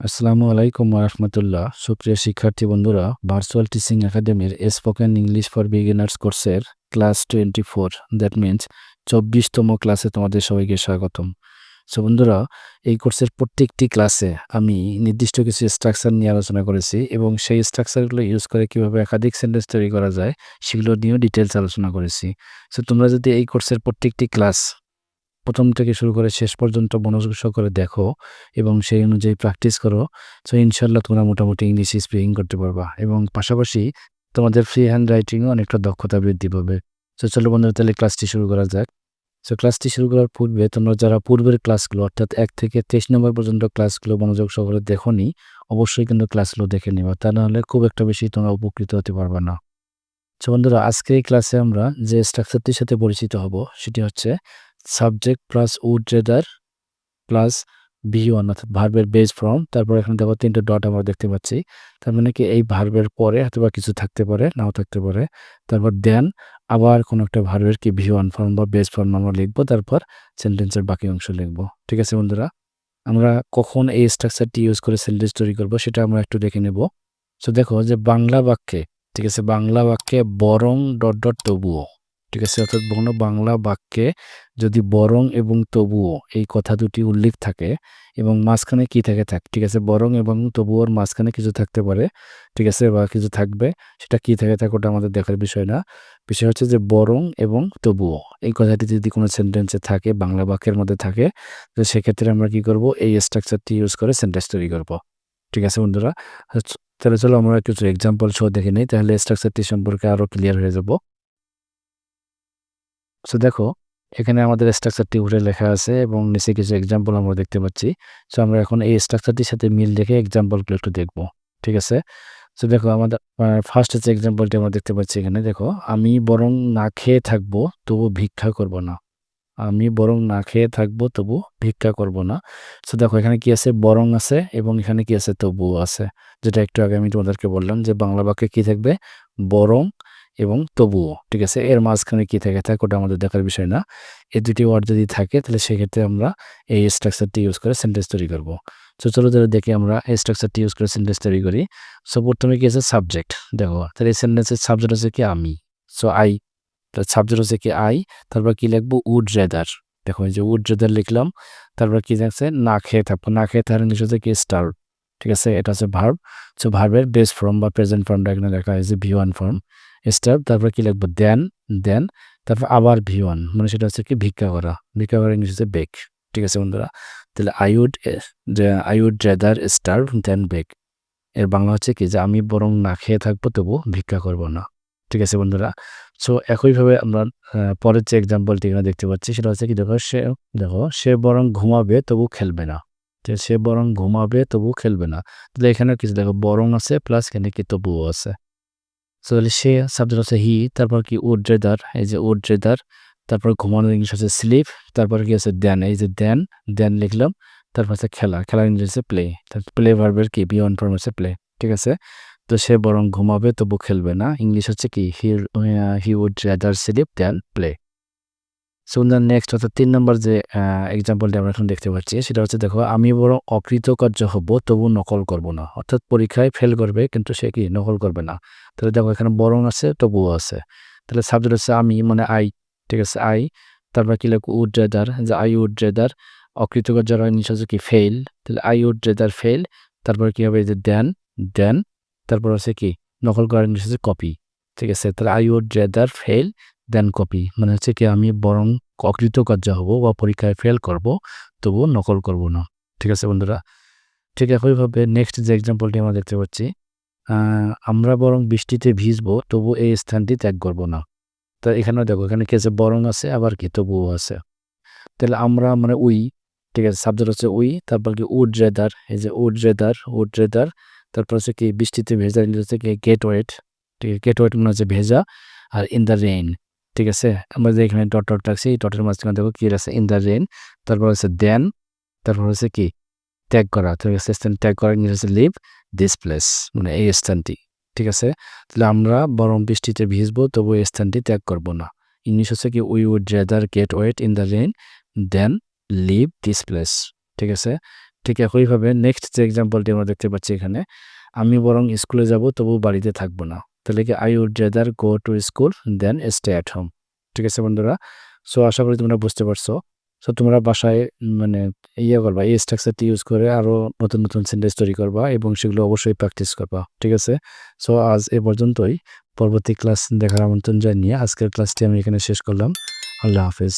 আসসালামু আলাইকুম রহমতুল্লাহ সুপ্রিয় শিক্ষার্থী বন্ধুরা ভার্চুয়াল টিচিং একাডেমির স্পোকেন ইংলিশ ফর বিগিনার্স কোর্সের class twenty four that means চব্বিশতম ক্লাসে তোমাদের সবাইকে স্বাগতম। সো বন্ধুরা, এই কোর্সের প্রত্যেকটি ক্লাসে আমি নির্দিষ্ট কিছু স্ট্রাকচার নিয়ে আলোচনা করেছি এবং সেই স্ট্রাকচারগুলো ইউজ করে কীভাবে একাধিক সেন্টেন্স তৈরি করা যায় সেগুলো নিয়েও ডিটেলস আলোচনা করেছি। সো তোমরা যদি এই কোর্সের প্রত্যেকটি ক্লাস প্রথম থেকে শুরু করে শেষ পর্যন্ত মনোযোগ সহকারে দেখো এবং সেই অনুযায়ী প্র্যাকটিস করো। সো ইনশাল্লাহ তোমরা মোটামুটি ইংলিশ স্পিকিং করতে পারবা এবং পাশাপাশি তোমাদের ফ্রি হ্যান্ড রাইটিংও অনেকটা দক্ষতা বৃদ্ধি পাবে। সো চলো বন্ধুরা, তাহলে ক্লাসটি শুরু করা যাক। সো ক্লাসটি শুরু করার পূর্বে তোমরা যারা পূর্বের ক্লাসগুলো অর্থাৎ এক থেকে তেইশ নম্বর পর্যন্ত ক্লাসগুলো মনোযোগ সহকারে দেখো নি অবশ্যই কিন্তু ক্লাসগুলো দেখে নিবা। তা নাহলে খুব একটা বেশি তোমরা উপকৃত হতে পারবে না। সো বন্ধুরা আজকে এই ক্লাসে আমরা যে স্ট্রাকচারটির সাথে পরিচিত হব, সেটি হচ্ছে subject plus would rather plus V one অর্থাৎ ভার্বের বেস ফর্ম তারপর এখানে দেখো তিনটে ডট আমরা দেখতে পাচ্ছি। তার মানে কি এই ভার্বের পরে অথবা কিছু থাকতে পারে, নাও থাকতে পারে। তারপর দেন আবার কোনো একটা ভার্বের কি ভি ওয়ান ফর্ম বা বেস ফর্ম আমরা লিখব, তারপর সেন্টেন্সের বাকি অংশ লিখব। ঠিক আছে বন্ধুরা? আমরা কখন এই স্ট্রাকচারটি ইউজ করে সেন্টেন্স তৈরি করব সেটা আমরা একটু দেখে নেব। সো দেখো যে বাংলা বাক্যে, ঠিক আছে, বাংলা বাক্যে বরং ডট ডট তবুও। ঠিক আছে? অর্থাৎ কোনো বাংলা বাক্যে যদি বরং এবং তবুও এই কথা দুটি উল্লেখ থাকে এবং মাঝখানে কি থাকে থাক, ঠিক আছে? বরং এবং তবুওর মাঝখানে কিছু থাকতে পারে, ঠিক আছে? বা কিছু থাকবে, সেটা কি থাকে থাকে ওটা আমাদের দেখার বিষয় না। বিষয় হচ্ছে যে বরং এবং তবুও এই কথাটি যদি কোনো সেন্টেন্সে থাকে, বাংলা বাক্যের মধ্যে থাকে, তো সেক্ষেত্রে আমরা কি করব? এই স্ট্রাকচারটি ইউজ করে সেন্টেন্স তৈরি করব। ঠিক আছে বন্ধুরা? তাহলে চলো আমরা কিছু এক্সাম্পল শো দেখে নিই, তাহলে স্ট্রাকচারটি সম্পর্কে আরও ক্লিয়ার হয়ে যাব। সো দেখো, এখানে আমাদের স্ট্রাকচারটি উঠে লেখা আছে এবং নিচে কিছু এক্সাম্পল আমরা দেখতে পাচ্ছি। সো আমরা এখন এই স্ট্রাকচারটির সাথে মিল দেখে এক্সাম্পলগুলো একটু দেখব, ঠিক আছে? সো দেখো, আমাদের ফার্স্ট হচ্ছে এক্সাম্পলটি আমরা দেখতে পাচ্ছি এখানে, দেখো, আমি বরং না খেয়ে থাকব, তবু ভিক্ষা করব না। আমি বরং না খেয়ে থাকব, তবু ভিক্ষা করব না। সো দেখো, এখানে কি আছে? বরং আছে এবং এখানে কি আছে? তবু আছে। যেটা একটু আগে আমি তোমাদেরকে বললাম যে বাংলা বাক্যে কি থাকবে? বরং এবং তবুও, ঠিক আছে? এর মাঝখানে কি থাকে থাকে ওটা আমাদের দেখার বিষয় না। এই দুটি ওয়ার্ড যদি থাকে, তাহলে সেক্ষেত্রে আমরা এই স্ট্রাকচারটি ইউজ করে সেন্টেন্স তৈরি করব। সো চলো তাহলে দেখি আমরা এই স্ট্রাকচারটি ইউজ করে সেন্টেন্স তৈরি করি। সো প্রথমে কি আছে? সাবজেক্ট দেখো। তাহলে এই সেন্টেন্সের সাবজেক্ট হচ্ছে কি? আমি। সো আই সাবজেক্ট হচ্ছে কি? আই তারপর কি লিখব? উড রেদার দেখো এই যে উড রেদার লিখলাম। তারপর কি থাকছে না খেয়ে থাকব। না খেয়ে থাকার ইংলিশ হচ্ছে কি? স্টার ঠিক আছে? এটা হচ্ছে ভার্ব সো ভার্বের বেস ফর্ম বা প্রেজেন্ট ফর্মটা এখানে লেখা হয়েছে ভি ওয়ান ফর্ম স্টার তারপর কি লিখব? দেন দেন তারপর আবার ভি ওয়ান মানে সেটা হচ্ছে কি ভিক্ষা করা। ভিক্ষা করা ইংলিশ হচ্ছে বেক ঠিক আছে বন্ধুরা? তাহলে I would I would rather starve than beg এর বাংলা হচ্ছে কি যে আমি বরং না খেয়ে থাকব তবু ভিক্ষা করব না। ঠিক আছে বন্ধুরা? সো একইভাবে আমরা পরের যে এক্সাম্পলটি এখানে দেখতে পাচ্ছি, সেটা হচ্ছে কি দেখো, সে দেখো, সে বরং ঘুমাবে তবু খেলবে না। সে বরং ঘুমাবে তবু খেলবে না। তাহলে এখানে কিছু দেখো, বরং আছে প্লাস এখানে কি তবুও আছে। তাহলে সে সাবজেক্ট হচ্ছে হি, তারপর কি উড ড্রেদার এই যে উড ড্রেদার তারপর ঘুমানোর ইংলিশ হচ্ছে স্লিপ তারপর কি আছে দেন এই যে দেন দেন লিখলাম, তারপর হচ্ছে খেলা খেলার ইংলিশ হচ্ছে প্লে প্লে ভার্বের কি বি অন ফর্ম হচ্ছে প্লে ঠিক আছে? তো সে বরং ঘুমাবে তবু খেলবে না ইংলিশ হচ্ছে কি he he would rather sleep than play so next অর্থাৎ তিন নম্বর যে এক্সাম্পলটি আমরা এখন দেখতে পাচ্ছি, সেটা হচ্ছে, দেখো, আমি বরং অকৃতকার্য হব, তবু নকল করব না। অর্থাৎ পরীক্ষায় ফেল করবে, কিন্তু সে কি নকল করবে না? তাহলে দেখো, এখানে বরং আছে, তবুও আছে। তাহলে সাবজেক্ট হচ্ছে, আমি মানে আই ঠিক আছে আই তারপর কি লাগবে উড রেদার যে আই উড রেদার অকৃতকার্য নিচে হচ্ছে কি? ফেল তাহলে আই উড রেদার ফেল তারপর কি হবে? যে দেন দেন তারপর হচ্ছে কি? নকল করার হচ্ছে কপি ঠিক আছে? তাহলে I would rather fail than copy মানে হচ্ছে কি, আমি বরং অকৃতকার্য হব বা পরীক্ষায় ফেল করব, তবুও নকল করব না। ঠিক আছে বন্ধুরা? ঠিক একইভাবে নেক্সট যে এক্সাম্পলটি আমরা দেখতে পাচ্ছি আমরা বরং বৃষ্টিতে ভিজবো, তবু এই স্থানটি ত্যাগ করব না। তা এখানেও দেখো, এখানে কেছে বরং আছে, আবার কি? তবুও আছে। তাহলে আমরা মানে উই, ঠিক আছে সাবজেক্ট হচ্ছে উই, তারপর কি? উড রেদার এই যে উড রেদার উড রেদার তারপর হচ্ছে কি, বৃষ্টিতে ভেজা হচ্ছে কি গেট ওয়েট ঠিক আছে গেট ওয়েট মানে হচ্ছে ভেজা, আর ইন দ্য রেইন ঠিক আছে? আমরা যে এখানে ডট ডট রাখছি, এই ডটের মাঝখানে দেখো কি আছে? ইন দ্য রেন তারপর হচ্ছে দেন তারপর হচ্ছে কি? ট্যাগ করা, ঠিক আছে? স্থান ট্যাগ করা ইংলিশ হচ্ছে লিভ দিস প্লেস মানে এই স্থানটি, ঠিক আছে? তাহলে আমরা বরং বৃষ্টিতে ভিজবো, তবু এই স্থানটি ত্যাগ করব না। ইংলিশ হচ্ছে কি we would rather get wet in the rain than leave this place ঠিক আছে? ঠিক একইভাবে নেক্সট যে এক্সাম্পলটি আমরা দেখতে পাচ্ছি এখানে, আমি বরং স্কুলে যাব, তবু বাড়িতে থাকব না। তাহলে কি I would rather go to school than stay at home ঠিক আছে বন্ধুরা? সো আশা করি তোমরা বুঝতে পারছ। সো তোমরা বাসায় মানে ইয়ে করবা, এই স্ট্রাকচারটি ইউজ করে আরও নতুন নতুন সেন্টেন্স তৈরি করবা এবং সেগুলো অবশ্যই প্র্যাকটিস করবা, ঠিক আছে? সো আজ এ পর্যন্তই। পরবর্তী ক্লাস দেখার আমন্ত্রণ জানিয়ে আজকের ক্লাসটি আমি এখানে শেষ করলাম। আল্লাহ হাফেজ।